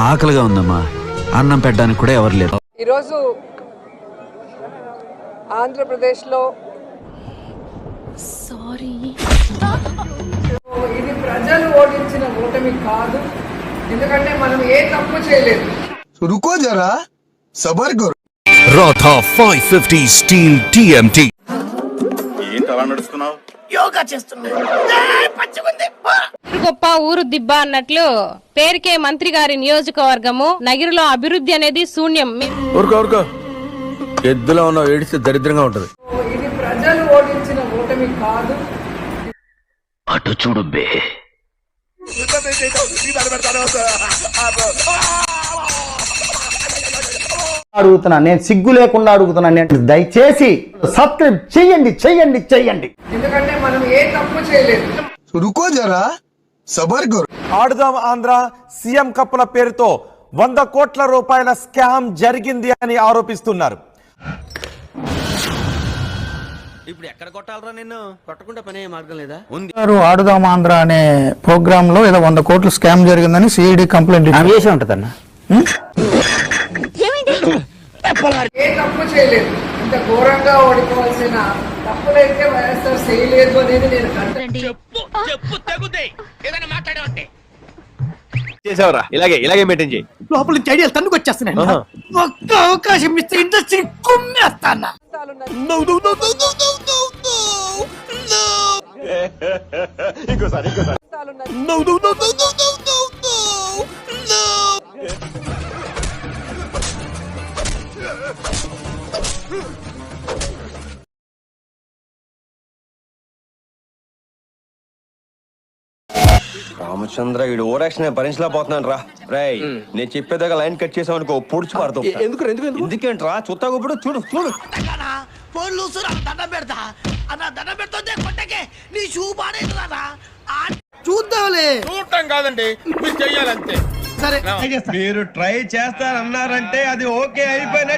ఆకలిగా ఉందమ్మా. అన్నం పెట్టడానికి కూడా ఎవరు లేరు. ఈరోజు ఆంధ్రప్రదేశ్లో సారీ. ఇది ప్రజలు ఓడించిన ఓటమి కాదు. ఎందుకంటే మనం ఏ తప్పు చేయలేదు. రుకో జరా సబర్ గురు ఫైవ్ ఫిఫ్టీ స్టీల్ టిఎంటి. ఏంటి అలా నడుస్తున్నావు? యోగా చేస్తున్నావు గొప్ప ఊరు దిబ్బ అన్నట్లు పేరుకే మంత్రి గారి నియోజకవర్గము నగిరిలో అభివృద్ధి అనేది శూన్యం. ఎద్దులో ఉన్న ఏడిస్తే దరిద్రంగా ఉంటది. అటు చూడు అడుగుతున్నా నేను సిగ్గు లేకుండా అడుగుతున్నా నేను దయచేసి సబ్స్క్రైబ్ చెయ్యండి చెయ్యండి చెయ్యండి ఎందుకంటే మనం ఏ తప్పు చేయలేదు. రుకో జరా. ఆడుదాం ఆంధ్ర సీఎం కప్పుల పేరుతో వంద కోట్ల రూపాయల స్కామ్ జరిగింది అని ఆరోపిస్తున్నారు. ఇప్పుడు ఎక్కడ కొట్టాలరా నిన్ను? కొట్టకుండా పనే మార్గం లేదా? ఉంది. ఆడుదాం ఆంధ్ర అనే ప్రోగ్రామ్లో ఏదో వంద కోట్లు స్కామ్ జరిగిందని సిఐడి కంప్లైంట్ చేసి ఉంటదన్న? ఏ తప్పు చేయలేదు. ఇంత ఘోరంగా ఓడిపోవాల్సిన తప్పులైతే వైఎస్ఆర్ చేయలేదు అనేది నేను కంటే చేసావరా ఇలాగే ఇలాగే మెయింటైన్ చేయి లోపల నుంచి ఐడియాలు తన్నుకు వచ్చేస్తున్నాయి ఒక్క అవకాశం ఇస్తే ఇండస్ట్రీ కుమ్మేస్తానా రామచంద్ర వీడు ఓరాక్షన్ భరించలేకపోతున్నాను రా. రేయ్ నేను చెప్పేదాకా లైన్ కట్ చేసావు అనుకో పొడిచి పడతావు ఎందుకు ఎందుకు ఎందుకేంట్రా? చుత్తా ఇప్పుడు చూడు చూడు. చూద్దాంలే. చూడటం కాదండి మీరు చెయ్యాలంతే. సరే మీరు ట్రై చేస్తారన్నారంటే అది ఓకే అయిపోయిన